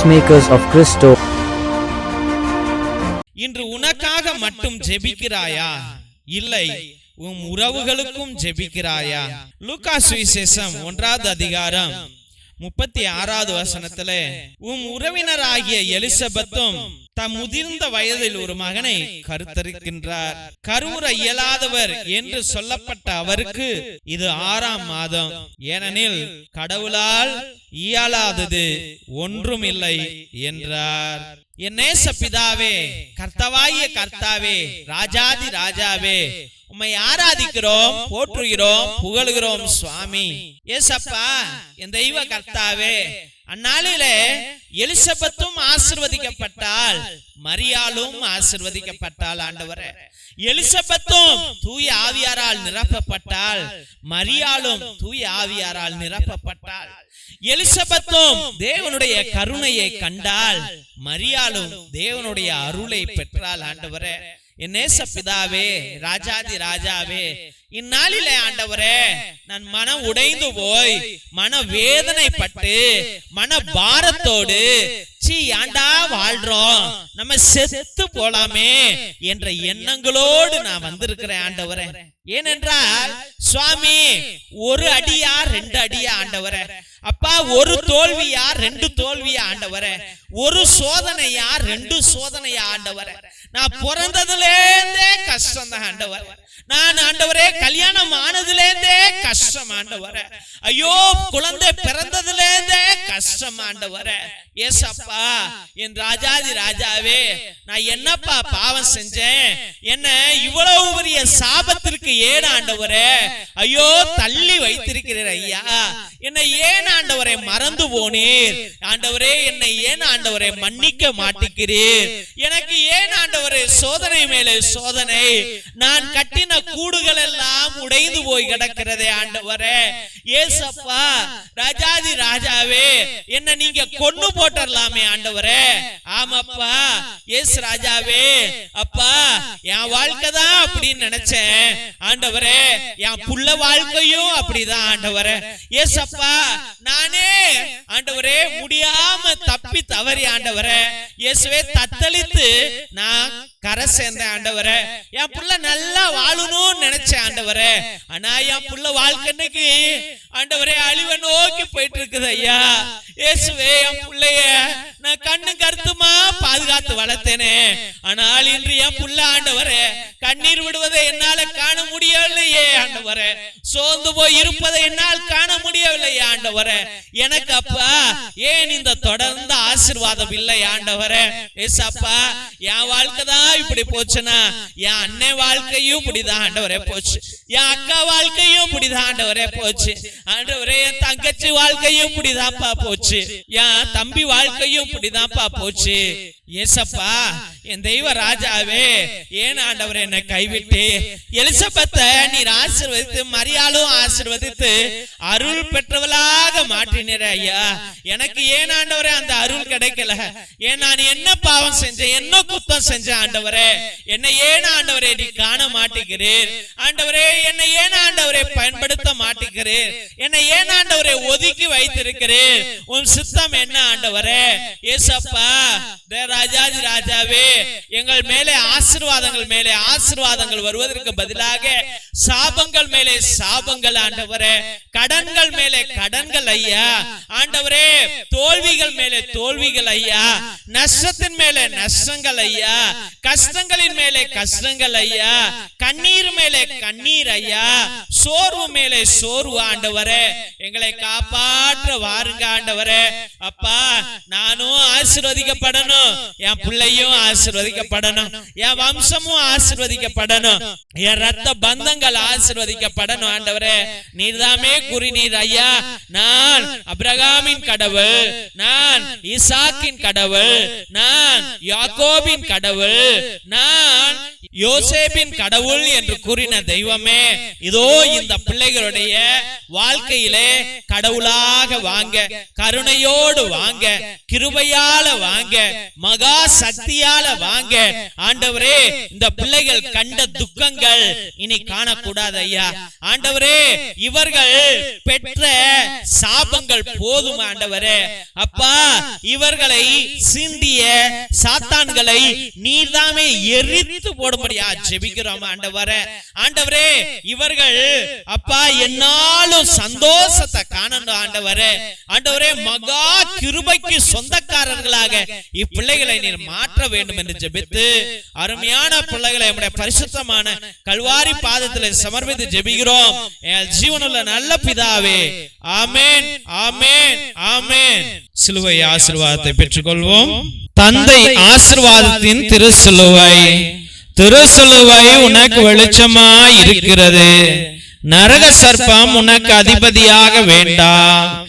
Peacemakers of Christo. இன்று உனக்காக மட்டும் ஜெபிக்கிறாயா இல்லை உன் உறவுகளுக்கும் ஜெபிக்கிறாயா லூகா சுவிசேஷம் ஒன்றாவது அதிகாரம் முப்பத்தி ஆறாவது வசனத்துல உன் உறவினராகிய எலிசபெத்தும் தம் முதிர்ந்த வயதில் ஒரு மகனை கருத்தரிக்கின்றார். கருவுற இயலாதவர் என்று சொல்லப்பட்ட அவருக்கு இது ஆறாம் மாதம். ஏனெனில் கடவுளால் இயலாதது ஒன்றுமில்லை என்றார். என் நேச பிதாவே கர்த்தவாய கர்த்தாவே ராஜாதி ராஜாவே உம்மை ஆராதிக்கிறோம் போற்றுகிறோம் புகழுகிறோம் சுவாமி. ஏசப்பா என் தெய்வ கர்த்தாவே அந்நாளிலே எலிசபெத்தும் ஆசிர்வதிக்கப்பட்டால் மரியாலும் ஆசிர்வதிக்கப்பட்டால் ஆண்டவரே. எலிசபெத்தும் தூய ஆவியாரால் நிரப்பப்பட்டால் மரியாளும் தூய ஆவியாரால் நிரப்பப்பட்டால் எலிசபெத்தும் தேவனுடைய கருணையை கண்டால் மரியாளும் தேவனுடைய அருளை பெற்றால் ஆண்டவரே. என் நேச பிதாவே ராஜாதி ராஜாவே இந்நாளிலே ஆண்டவரே நான் மனம் உடைந்து போய் மன வேதனைப்பட்டு மன பாரத்தோடு சீ ஆண்டா வாழ்றோம். நம்ம செத்து போலாமே என்ற எண்ணங்களோடு நான் வந்திருக்கிறேன் ஆண்டவரே. ஏனென்றால் சுவாமி ஒரு அடியா ரெண்டு அடியா ஆண்டவரே. அப்பா ஒரு தோல்வியா ரெண்டு தோல்வியா ஆண்டவரே? ஒரு சோதனையா ரெண்டு சோதனையா ஆண்டவரே? நான் பிறந்ததுல இருந்தே கஷ்டம் தான் ஆண்டவர். நான் ஆண்டவரே கல்யாணம் ஆனதுல இருந்தே கஷ்டம் ஆண்டவரே. ஐயோ குழந்தை பிறந்ததுல இருந்தே கஷ்டம் ஆண்டவரே. ஏசப்பா என் ராஜாதி ராஜாவே நான் என்னப்பா பாவம் செஞ்சேன்? என்ன இவ்வளவு பெரிய சாபத்திற்கு ஏன் ஆண்டவரே. ஐயோ தள்ளி வைத்திருக்கிறீர் ஐயா. என்னை ஏன் ஆண்டவரை மறந்து போனீர் ஆண்டவரே என்னை ஏன் ஆண்டவரை மன்னிக்க மாட்டேங்கிறீர்? எனக்கு ஏன் ஆண்டவரே சோதனை மேலே சோதனை நான் கட்டின கூடுகள் எல்லாம் உடைந்து போய் கிடக்கிறதே ஆண்டவரே. ஏசப்பா ராஜாதி ராஜாவே என்ன நீங்க கொன்னு போட்டுடலாமே ஆண்டவரே. ஆமாப்பா ஏசு ராஜாவே அப்பா என் வாழ்க்கை தான் அப்படின்னு நினைச்சேன். ஆண்டவரே என் புள்ள வாழ்க்கையும் அப்படிதான் ஆண்டவரே. ஏசப்பா நானே ஆண்டவரே முடியாம தப்பி தவறி ஆண்டவரே. இயேசுவே தத்தளித்து நான் கரை சேர்ந்தேன் ஆண்டவர? என் புள்ள நல்லா வாழணும்னு நினைச்சேன் ஆண்டவர. ஆனா என் புள்ள வாழ்க்கை இன்னைக்கு ஆண்டவரே அழிவை நோக்கி போயிட்டு இருக்குது ஐயா. இயேசுவே என் பிள்ளைய நான் கண்ணு கருத்துமா பாதுகாத்து வளர்த்தேனே. ஆனால் இன்று என் புள்ள ஆண்டவரே கண்ணீர் விடுவதை என்னால காண முடியவில்லையே ஆண்டவரே. சோர்ந்து போய் இருப்பதை என்னால் காண முடியவில்லையே ஆண்டவரே. எனக்கு அப்பா ஏன் இந்த தொடர்ந்து ஆசிர்வாதம் இல்லை ஆண்டவரே? ஏசப்பா என் வாழ்க்கை தான் இப்படி போச்சுன்னா என் அண்ணன் வாழ்க்கையும் இப்படிதான் ஆண்டவரே போச்சு. என் அக்கா வாழ்க்கையும் இப்படிதான் ஆண்டவரே போச்சு. ஆண்டவரே என் தங்கச்சி வாழ்க்கையும் இப்படிதான்ப்பா போச்சு. என் தம்பி வாழ்க்கையும் இப்படிதான்ப்பா போச்சு. ஏசப்பா என் தெய்வ ராஜாவே ஏன் ஆண்டவரே என்னை கைவிட்டு எலிசபெத்த நீர் ஆசிர்வதித்து மரியாலும் ஆசிர்வதித்து அருள் பெற்றவளாக மாற்றினீர் ஐயா. எனக்கு ஏன் ஆண்டவரே அந்த அருள் கிடைக்கல? ஏன் நான் என்ன பாவம் செஞ்சேன்? என்ன குத்தம் செஞ்சேன் ஆண்டவரே? என்னை ஏன் ஆண்டவரே நீ காண மாட்டேங்கிறீர்? ஆண்டவரே என்னை ஏன் ஆண்டவரே பயன்படுத்த மாட்டேங்கிறீர்? என்னை ஏன் ஆண்டவரே ஒதுக்கி வைத்திருக்கிறீர்? உன் சித்தம் என்ன ஆண்டவரே? ஏசப்பா தே ராஜாதி ராஜாவே எங்கள் மேலே ஆசிர்வாதங்கள் மேலே ஆசீர்வாதங்கள் வருவதற்கு பதிலாக சாபங்கள் மேலே சாபங்கள் ஆண்டவரே. கடன்கள் மேலே கடன்கள் ஐயா. ஆண்டவரே தோல்விகள் மேலே தோல்விகள் ஐயா. நஷ்டத்தின் மேலே நஷ்டங்கள் ஐயா. கஷ்டங்களின் மேலே கஷ்டங்கள் ஐயா. கண்ணீர் மேலே கண்ணீர் ஐயா. சோர்வு மேலே சோர்வு ஆண்டவரே. எங்களை காப்பாற்ற வாருங்க ஆண்டவரே. அப்பா நானும் ஆசீர்வதிக்கப்படணும். என் பிள்ளையும் ஆசீர்வதிக்கப்படணும். என் வம்சமும் ஆசீர்வதிக்கப்படணும். என் ரத்த பந்தங்கள் ஆசீர்வதிக்கப்படணும். ஆண்டவரே நீர்தாமே குறி நீர் ஐயா. நான் அப்ரகாமின் கடவுள். நான் ஈசாக்கின் கடவுள். நான் யாக்கோபின் கடவுள். நான் யோசேபின் கடவுள் என்று கூறின தெய்வமே இதோ இந்த பிள்ளைகளுடைய வாழ்க்கையிலே கடவுளாக வாங்க கருணையோடு வாங்க கிருபையால வாங்க மகா சக்தியால வாங்க. ஆண்டவரே இந்த பிள்ளைகள் கண்ட துக்கங்கள் இனி காணக்கூடாது ஐயா. ஆண்டவரே இவர்கள் பெற்ற சாபங்கள் போதும் ஆண்டவரே. அப்பா இவர்களை சிந்திய சாத்தான்களை நீர்தாமே எரித்து போடும்படியா ஜெபிக்கிறோம் ஆண்டவரே. ஆண்டவரே இவர்கள் அப்பா என்னாலும் சந்தோஷத்தை காணணும் ஆண்டவரே. ஆண்டவரே மகா கிருபைக்கு சொந்தக்காரர்களாக இப்பிள்ளைகளை நீர் மாற்ற வேண்டும் என்று ஜெபித்து அருமையான பிள்ளைகளை நம்முடைய பரிசுத்தமான கல்வாரி பாதத்தில் சமர்ப்பித்து ஜெபிக்கிறோம். ஜீவனுள்ள நல்ல பிதாவே. ஆமென். ஆமென். ஆமென். சிலுவை ஆசீர்வாதத்தை பெற்றுக்கொள்வோம். தந்தை ஆசீர்வாதத்தின் திருசிலுவை. திருசிலுவை உனக்கு வெளிச்சமாய் இருக்கிறது நரக சர்ப்பம் உனக்கு அதிபதியாக வேண்டாம்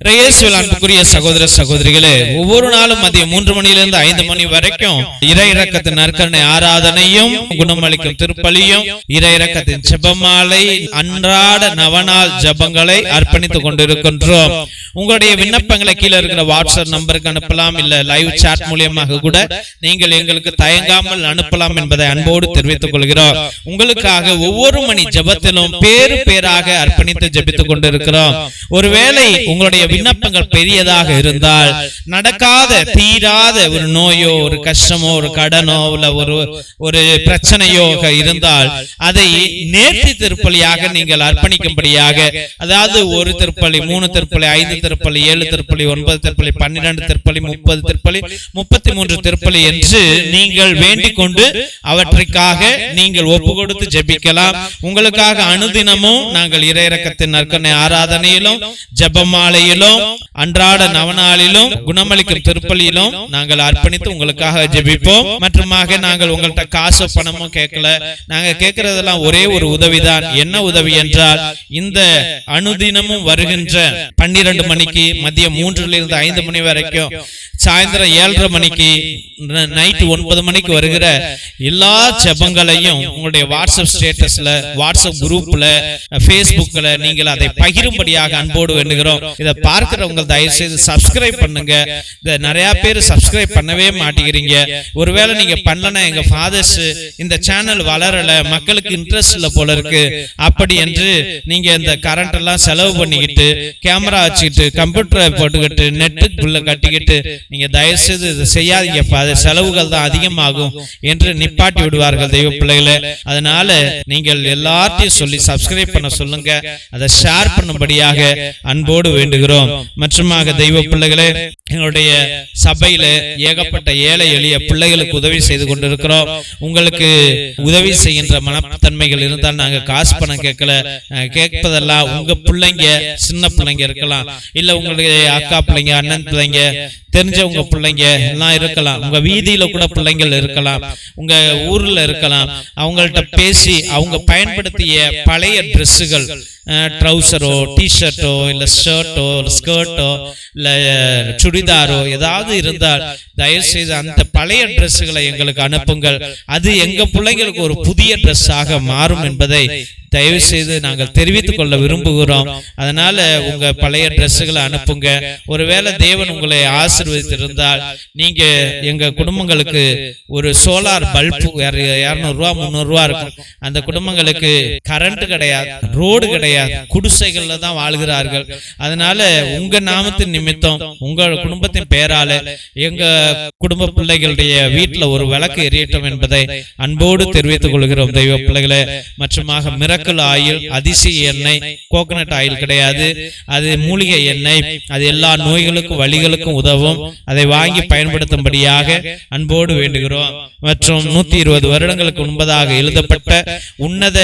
இயேசுவில் அன்புக்குரிய சகோதர சகோதரிகளே ஒவ்வொரு நாளும் மதியம் மூன்று மணியிலிருந்து ஐந்து மணி வரைக்கும் இறை இறக்கத்தின் நற்கரணை ஆராதனையும் குணமளிக்கும் திருப்பலியும் இறை இறக்கத்தின் ஜெபமாலை அன்றாட நவநாள் ஜபங்களை அர்ப்பணித்துக் கொண்டிருக்கின்றோம். உங்களுடைய விண்ணப்பங்களை கீழே இருக்கிற வாட்ஸ்அப் நம்பருக்கு அனுப்பலாம் இல்ல லைவ் சாட் மூலியமாக கூட நீங்கள் எங்களுக்கு தயங்காமல் அனுப்பலாம் என்பதை அன்போடு தெரிவித்துக் கொள்கிறோம். உங்களுக்காக ஒவ்வொரு மணி ஜபத்திலும் பேரு பேராக அர்ப்பணித்து ஜபித்துக் கொண்டிருக்கிறோம். ஒருவேளை உங்களுடைய விண்ணப்பங்கள் பெரியதாக இருந்தால் நடக்காத தீராத ஒரு நோயோ ஒரு கஷ்டமோ ஒரு கடனோ இல்ல ஒரு ஒரு பிரச்சனையோ இருந்தால் அதை நேர்த்தி திருப்பலியாக நீங்கள் அர்ப்பணிக்கும்படியாக அதாவது ஒரு திருப்பலி மூணு திருப்பலி ஐந்து திருப்பலி ஏழு திருப்பலி ஒன்பது திருப்பலி பன்னிரண்டு திருப்பலி முப்பது திருப்பலி முப்பத்தி மூன்று திருப்பலி என்று நீங்கள் வேண்டிக் கொண்டு அவற்றுக்காக நீங்கள் ஒப்பு கொடுத்து ஜெபிக்கலாம். உங்களுக்காக அனுதினமும் நாங்கள் இறையிறக்கத்தின் நற்கனை ஆராதனையிலும் ஜபமாலையிலும் அன்றாட நவநாளிலும் குணமளிக்கும் திருப்பலியிலும் நாங்கள் அர்ப்பணித்து உங்களுக்காக ஜெபிப்போம். மற்றுமாக நாங்கள் உங்கள்ட்ட காசு பணமும் கேட்கல. நாங்க கேட்கறதெல்லாம் ஒரே ஒரு உதவிதான். என்ன உதவி என்றால் இந்த அனுதினமும் வருகின்ற பன்னிரண்டு மணிக்கு மதியம் மூன்றுல இருந்து ஐந்து மணி வரைக்கும் சாயந்தரம் ஏழரை மணிக்கு நைட் ஒன்பது மணிக்கு வருகிற எல்லா செபங்களையும் உங்களுடைய வாட்ஸ்அப் ஸ்டேட்டஸ்ல வாட்ஸ்அப் குரூப்ல ஃபேஸ்புக்ல நீங்கள் அதை பகிரும்படியாக அன்போடு வேண்டுகிறோம். இதை பார்க்கிறவங்க தயவு செய்து சப்ஸ்கிரைப் பண்ணுங்க. இதை நிறைய பேர் சப்ஸ்கிரைப் பண்ணவே மாட்டேங்கிறீங்க. ஒருவேளை நீங்க பண்ணலன்னா எங்க ஃபாதர்ஸ் இந்த சேனல் வளரல மக்களுக்கு இன்ட்ரெஸ்ட் இல்லை போல இருக்கு. அப்படி என்று நீங்க இந்த கரண்ட் எல்லாம் செலவு பண்ணிக்கிட்டு கேமரா வச்சுக்கிட்டு கம்ப்யூட்டரை போட்டுக்கிட்டு நெட்டு கட்டிக்கிட்டு நீங்க தயவு செய்து இதை செய்யாதீங்கப்பா அது செலவுகள் தான் அதிகமாகும் என்று நிப்பாட்டி விடுவார்கள் தெய்வ பிள்ளைகளை. அதனால நீங்கள் எல்லாத்தையும் சொல்லி சப்ஸ்கிரைப் பண்ண சொல்லுங்க. அதை ஷேர் பண்ணும்படியாக அன்போடு வேண்டுகிறோம். மற்றுமாக தெய்வ பிள்ளைகளே எங்களுடைய சபையில ஏகப்பட்ட ஏழை எளிய பிள்ளைகளுக்கு உதவி செய்து கொண்டிருக்கிறோம். உங்களுக்கு உதவி செய்கின்ற மனத்தன்மைகள் இருந்தால் நாங்க காசு பணம் கேட்கல. கேட்பதெல்லாம் உங்க பிள்ளைங்க சின்ன பிள்ளைங்க இருக்கலாம். இல்ல உங்களுடைய அக்கா பிள்ளைங்க அண்ணன் பிள்ளைங்க தெரிஞ்சவங்க பிள்ளைங்க எல்லாம் இருக்கலாம். உங்க வீதியில கூட பிள்ளைங்கள் இருக்கலாம். உங்க ஊர்ல இருக்கலாம். அவங்கள்ட்ட பேசி அவங்க பயன்படுத்திய பழைய ட்ரெஸ்ஸுகள் ட்ரௌசரோ டிஷர்ட்டோ இல்ல ஷர்ட்டோ ஸ்கர்ட்டோ இல்ல சுடிதாரோ ஏதாவது இருந்தால் தயவு செய்து அந்த பழைய ட்ரெஸ்ஸுகளை எங்களுக்கு அனுப்புங்கள். அது எங்க பிள்ளைங்களுக்கு ஒரு புதிய ட்ரெஸ்ஸாக மாறும் என்பதை தயவு செய்து நாங்கள் தெரிவித்துக் கொள்ள விரும்புகிறோம். அதனால உங்க பழைய ட்ரெஸ்ஸுகளை அனுப்புங்க. ஒருவேளை தேவன் உங்களை ஆசிர்வதித்திருந்தால் நீங்க எங்க குடும்பங்களுக்கு ஒரு சோலார் பல்பு இரநூறுவா ரூபா முந்நூறு இருக்கும். அந்த குடும்பங்களுக்கு கரண்ட் கிடையாது ரோடு கிடையாது குடிசைகள்ல தான் வாழ்கிறார்கள். அதனால உங்க நாமத்தின் நிமித்தம் உங்க குடும்பத்தின் பெயரால எங்க குடும்ப பிள்ளைகளுடைய வீட்டுல ஒரு விளக்கு எரியட்டும் என்பதை அன்போடு தெரிவித்துக் கொள்கிறோம். தெய்வ பிள்ளைகளே மற்றுமாக மிரக்கல் ஆயில் அதிசய எண்ணெய் கோகனட் ஆயில் கிடையாது. அது மூலிகை எண்ணெய். அது எல்லா நோய்களுக்கும் வழிகளுக்கும் உதவும். அதை வாங்கி பயன்படுத்தும்படியாக அன்போடு வேண்டுகிறோம். மற்றும் நூத்தி இருபது வருடங்களுக்கு முன்பதாக எழுதப்பட்ட உன்னத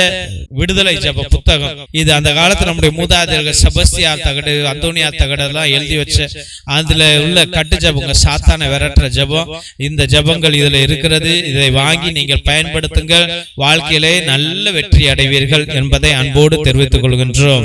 விடுதலை ஜப புத்தகம். இது அந்த காலத்துல நம்முடைய மூதாதையர்கள் செபஸ்தியா தகடு அந்தோனியா தகடு எல்லாம் எழுதி வச்ச அதுல உள்ள கட்டு ஜபங்க சாத்தான விரட்டுற ஜபம். இந்த ஜபங்கள் இதுல இருக்கிறது. இதை வாங்கி நீங்கள் பயன்படுத்துங்கள். வாழ்க்கையிலே நல்ல வெற்றி அடைவீர்கள். என்பதை அன்போடு தெரிவித்துக் கொள்கின்றோம்.